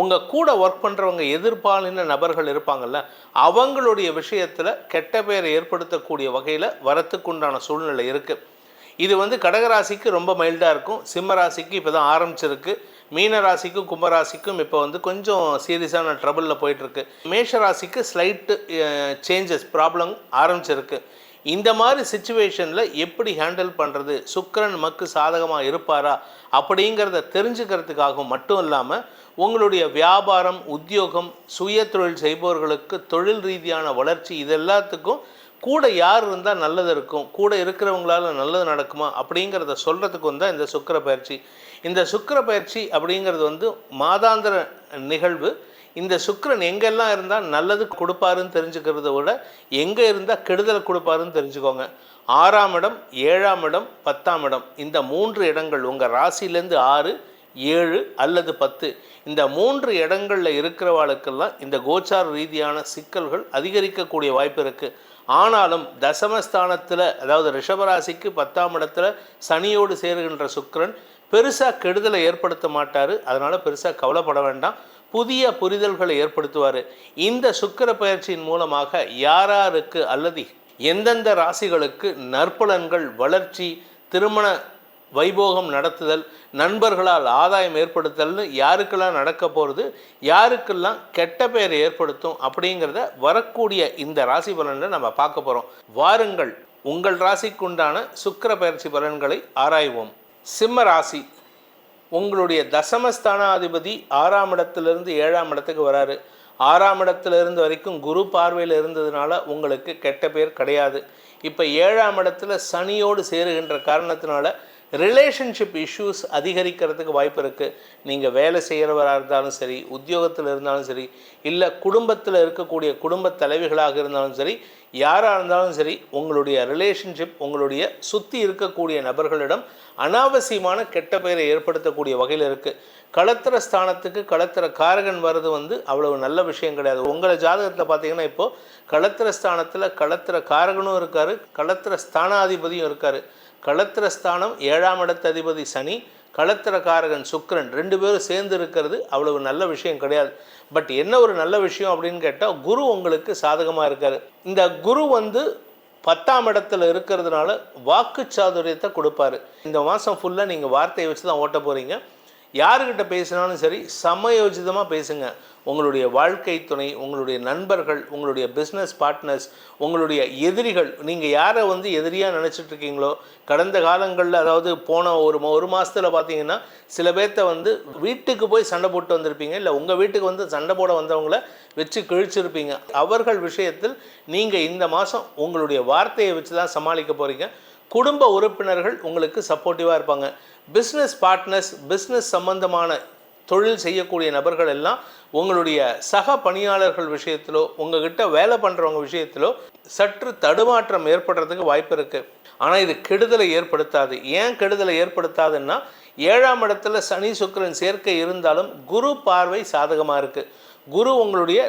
உங்கள் கூட ஒர்க் பண்ணுறவங்க எதிர்பாலின நபர்கள் இருப்பாங்கல்ல அவங்களுடைய விஷயத்தில் கெட்ட பெயரை ஏற்படுத்தக்கூடிய வகையில் வரத்துக்குண்டான சூழ்நிலை இருக்குது இது வந்து கடகராசிக்கு ரொம்ப மைல்டாக இருக்கும். சிம்ம ராசிக்கு இப்போ தான் ஆரம்பிச்சிருக்கு. மீன ராசிக்கும் கும்பராசிக்கும் இப்போ வந்து கொஞ்சம் சீரியஸான ட்ரபிளில் போயிட்டுருக்கு. மேஷ ராசிக்கு ஸ்லைட்டு சேஞ்சஸ் ப்ராப்ளம் ஆரம்பிச்சிருக்கு. இந்த மாதிரி சுச்சுவேஷனில் எப்படி ஹேண்டில் பண்ணுறது சுக்கிரன் மக்கு சாதகமாக இருப்பாரா? அப்படிங்கிறத தெரிஞ்சுக்கிறதுக்காகவும் மட்டும் இல்லாமல் உங்களுடைய வியாபாரம் உத்தியோகம் சுய தொழில் செய்பவர்களுக்கு தொழில் ரீதியான வளர்ச்சி இது எல்லாத்துக்கும் கூட யார் இருந்தால் நல்லது இருக்கும் கூட இருக்கிறவங்களால நல்லது நடக்குமா அப்படிங்கிறத சொல்கிறதுக்கு தான் இந்த சுக்கிர பயிற்சி. இந்த சுக்கர பயிற்சி அப்படிங்கிறது வந்து மாதாந்திர நிகழ்வு. இந்த சுக்கரன் எங்கெல்லாம் இருந்தால் நல்லது கொடுப்பாருன்னு தெரிஞ்சுக்கிறத விட எங்கே இருந்தால் கெடுதல் கொடுப்பாருன்னு தெரிஞ்சுக்கோங்க. ஆறாம் இடம் ஏழாம் இடம் பத்தாம் இடம். இந்த மூன்று இடங்கள் உங்கள் ராசியிலேருந்து ஆறு ஏழு அல்லது பத்து. இந்த மூன்று இடங்களில் இருக்கிறவாளுக்கெல்லாம் இந்த கோச்சார ரீதியான சிக்கல்கள் அதிகரிக்கக்கூடிய வாய்ப்பு இருக்குது ஆனாலும் தசமஸ்தானத்தில் அதாவது ரிஷபராசிக்கு பத்தாம் இடத்துல சனியோடு சேருகின்ற சுக்கரன் பெருசாக கெடுதலை ஏற்படுத்த மாட்டார். அதனால் பெருசாக கவலைப்பட வேண்டாம். புதிய புரிதல்களை ஏற்படுத்துவார். இந்த சுக்கிர பயிற்சியின் மூலமாக யாராருக்கு அல்லது எந்தெந்த ராசிகளுக்கு நற்பலன்கள் வளர்ச்சி திருமண வைபோகம் நடத்துதல் நண்பர்களால் ஆதாயம் ஏற்படுத்தல்னு யாருக்கெல்லாம் நடக்க போகிறது யாருக்கெல்லாம் கெட்ட பெயரை ஏற்படுத்தும் அப்படிங்கிறத வரக்கூடிய இந்த ராசி பலனில் நம்ம பார்க்க போகிறோம் வாருங்கள் உங்கள் ராசிக்குண்டான சுக்கிர பயிற்சி பலன்களை ஆராய்வோம். சிம்ம ராசி உங்களுடைய தசமஸ்தானாதிபதி ஆறாம் இடத்திலிருந்து ஏழாம் இடத்துக்கு வராரு. ஆறாம் இடத்துலேருந்து வரைக்கும் குரு பார்வையில் இருந்ததுனால உங்களுக்கு கெட்ட பேர் கிடையாது. இப்போ ஏழாம் இடத்துல சனியோடு சேருகின்ற காரணத்தினால ரிலேஷன்ஷிப் இஷ்யூஸ் அதிகரிக்கிறதுக்கு வாய்ப்பு இருக்குது நீங்கள் வேலை செய்கிறவராக இருந்தாலும் சரி உத்தியோகத்தில் இருந்தாலும் சரி இல்லை குடும்பத்தில் இருக்கக்கூடிய குடும்ப தலைவிகளாக இருந்தாலும் சரி யாராக இருந்தாலும் சரி உங்களுடைய ரிலேஷன்ஷிப் உங்களுடைய சுற்றி இருக்கக்கூடிய நபர்களிடம் அனாவசியமான கெட்ட பெயரை ஏற்படுத்தக்கூடிய வகையில் இருக்குது களத்திர ஸ்தானத்துக்கு களத்திர காரகன் வர்றது வந்து அவ்வளவு நல்ல விஷயம் கிடையாது. உங்களை ஜாதகத்தில் பார்த்தீங்கன்னா இப்போது களத்திர ஸ்தானத்தில் களத்திர காரகனும் இருக்கார் களத்திர ஸ்தானாதிபதியும் இருக்கார். களத்திரஸ்தானம் ஏழாம் இடத்து அதிபதி சனி களத்திர காரகன் சுக்கிரன் ரெண்டு பேரும் சேர்ந்து இருக்கிறது அவ்வளவு நல்ல விஷயம் கிடையாது. பட் என்ன ஒரு நல்ல விஷயம் அப்படின்னு கேட்டால் குரு உங்களுக்கு சாதகமாக இருக்காரு. இந்த குரு வந்து பத்தாம் இடத்துல இருக்கிறதுனால வாக்கு சாதுரியத்தை கொடுப்பாரு. இந்த மாதம் ஃபுல்லாக நீங்கள் வார்த்தையை வச்சு தான் ஓட்ட போகிறீங்க யாருக்கிட்ட பேசினாலும் சரி சமயோஜிதமாக பேசுங்க. உங்களுடைய வாழ்க்கை துணை உங்களுடைய நண்பர்கள் உங்களுடைய பிஸ்னஸ் பார்ட்னர்ஸ் உங்களுடைய எதிரிகள் நீங்கள் யாரை வந்து எதிரியாக நினச்சிட்டு இருக்கீங்களோ கடந்த காலங்களில் அதாவது போன ஒரு மா- ஒரு மாதத்தில் பார்த்தீங்கன்னா சில பேர்த்த வந்து வீட்டுக்கு போய் சண்டை போட்டு வந்திருப்பீங்க. இல்லை உங்கள் வீட்டுக்கு வந்து சண்டை போட வந்தவங்கள வச்சு கிழிச்சிருப்பீங்க. அவர்கள் விஷயத்தில் நீங்கள் இந்த மாதம் உங்களுடைய வார்த்தையை வச்சு தான் சமாளிக்க போகிறீங்க குடும்ப உறுப்பினர்கள் உங்களுக்கு சப்போர்ட்டிவாக இருப்பாங்க. பிஸ்னஸ் பார்ட்னர்ஸ் பிஸ்னஸ் சம்பந்தமான தொழில் செய்யக்கூடிய நபர்கள் எல்லாம் உங்களுடைய சக பணியாளர்கள் விஷயத்திலோ உங்ககிட்ட வேலை பண்ணுறவங்க விஷயத்திலோ சற்று தடுமாற்றம் ஏற்படுறதுக்கு வாய்ப்பு இருக்குது ஆனால் இது கெடுதலை ஏற்படுத்தாது. ஏன் கெடுதலை ஏற்படுத்தாதுன்னா ஏழாம் இடத்துல சனி சுக்கிரன் சேர்க்கை இருந்தாலும் குரு பார்வை சாதகமாக இருக்குது குரு உங்களுடைய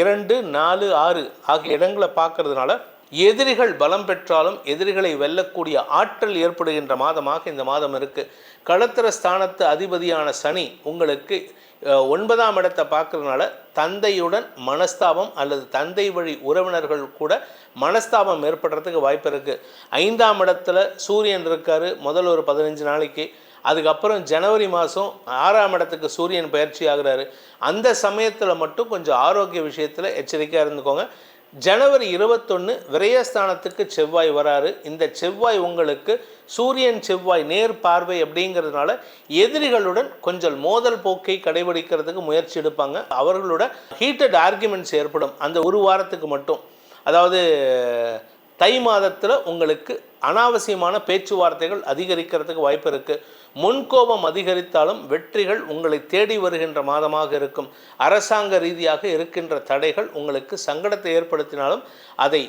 இரண்டு நாலு ஆறு ஆகிய இடங்களை பார்க்கறதுனால எதிரிகள் பலம் பெற்றாலும் எதிரிகளை வெல்லக்கூடிய ஆற்றல் ஏற்படுகின்ற மாதமாக இந்த மாதம் இருக்குது களத்திர ஸ்தானத்து அதிபதியான சனி உங்களுக்கு ஒன்பதாம் இடத்தை பார்க்கறதுனால தந்தையுடன் மனஸ்தாபம் அல்லது தந்தை வழி உறவினர்கள் கூட மனஸ்தாபம் ஏற்படுறதுக்கு வாய்ப்பு இருக்குது ஐந்தாம் இடத்துல சூரியன் இருக்கார் முதல் ஒரு பதினஞ்சு நாளைக்கு. அதுக்கப்புறம் ஜனவரி மாதம் ஆறாம் இடத்துக்கு சூரியன் பயிற்சி ஆகிறாரு. அந்த சமயத்தில் மட்டும் கொஞ்சம் ஆரோக்கிய விஷயத்தில் எச்சரிக்கையாக இருந்துக்கோங்க. ஜனவரி இருபத்தொன்று விரயஸ்தானத்துக்கு செவ்வாய் வராரு. இந்த செவ்வாய் உங்களுக்கு சூரியன் செவ்வாய் நேர் பார்வை அப்படிங்கிறதுனால எதிரிகளுடன் கொஞ்சம் மோதல் போக்கை கடைபிடிக்கிறதுக்கு முயற்சி எடுப்பாங்க. அவர்களோட ஹீட்டட் ஆர்குமெண்ட்ஸ் ஏற்படும். அந்த ஒரு வாரத்துக்கு மட்டும். அதாவது தை மாதத்தில் உங்களுக்கு அனாவசியமான பேச்சுவார்த்தைகள் அதிகரிக்கிறதுக்கு வாய்ப்பு இருக்குது முன்கோபம் அதிகரித்தாலும் வெற்றிகள் உங்களை தேடி வருகின்ற மாதமாக இருக்கும். அரசாங்க ரீதியாக இருக்கின்ற தடைகள் உங்களுக்கு சங்கடத்தை ஏற்படுத்தினாலும் அதை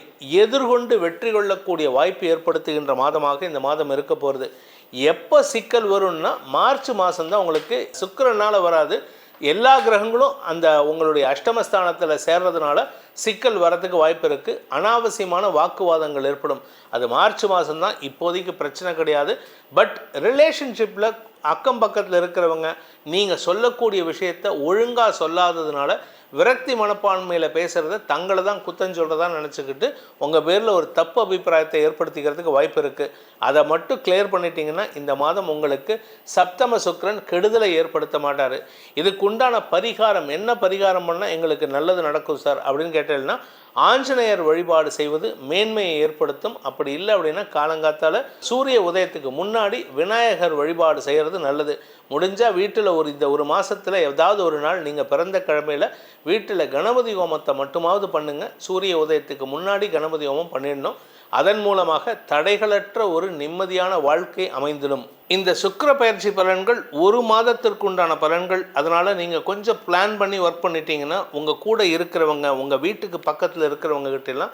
எதிர்கொண்டு வெற்றி கொள்ளக்கூடிய வாய்ப்பு ஏற்படுத்துகின்ற மாதமாக இந்த மாதம் இருக்க போகிறது. எப்போ சிக்கல் வரும்னா மார்ச் மாதம்தான் உங்களுக்கு சுக்கரனால் வராது. எல்லா கிரகங்களும் அந்த உங்களுடைய அஷ்டமஸ்தானத்தில் சேர்றதுனால சிக்கல் வரத்துக்கு வாய்ப்பு இருக்குது அனாவசியமான வாக்குவாதங்கள் ஏற்படும். அது மார்ச் மாதம்தான் இப்போதைக்கு பிரச்சனை கிடையாது. பட் ரிலேஷன்ஷிப்பில் அக்கம் பக்கத்தில் இருக்கிறவங்க நீங்கள் சொல்லக்கூடிய விஷயத்த ஒழுங்காக சொல்லாததுனால விரக்தி மனப்பான்மையில் பேசுகிறத தங்களை தான் குத்தம் சொல்கிறதா நினச்சிக்கிட்டு உங்கள் பேரில் ஒரு தப்பு அபிப்பிராயத்தை ஏற்படுத்திக்கிறதுக்கு வாய்ப்பு இருக்குது அதை மட்டும் கிளியர் பண்ணிட்டீங்கன்னா இந்த மாதம் உங்களுக்கு சப்தம சுக்கிரன் கெடுதலை ஏற்படுத்த மாட்டார். இதுக்குண்டான பரிகாரம் என்ன பரிகாரம் பண்ணால் எங்களுக்கு நல்லது நடக்கும் சார் அப்படின்னு கேட்டேன்னா ஆஞ்சநேயர் வழிபாடு செய்வது மேன்மையை ஏற்படுத்தும். அப்படி இல்லை அப்படின்னா காலங்காத்தால் சூரிய உதயத்துக்கு முன்னாடி விநாயகர் வழிபாடு செய்கிறது நல்லது. முடிஞ்சால் வீட்டில் ஒரு இந்த ஒரு மாதத்தில் ஏதாவது ஒரு நாள் நீங்கள் பிறந்த கிழமையில் வீட்டில் கணபதி ஹோமத்தை மட்டுமாவது பண்ணுங்கள் சூரிய உதயத்துக்கு முன்னாடி கணபதி ஹோமம் பண்ணிடணும். அதன் மூலமாக தடைகளற்ற ஒரு நிம்மதியான வாழ்க்கை அமைந்திடும். இந்த சுக்கிர பயிற்சி பலன்கள் ஒரு மாதத்திற்குண்டான பலன்கள். அதனால் நீங்கள் கொஞ்சம் பிளான் பண்ணி ஒர்க் பண்ணிட்டீங்கன்னா உங்கள் கூட இருக்கிறவங்க உங்கள் வீட்டுக்கு பக்கத்தில் இருக்கிறவங்க கிட்ட எல்லாம்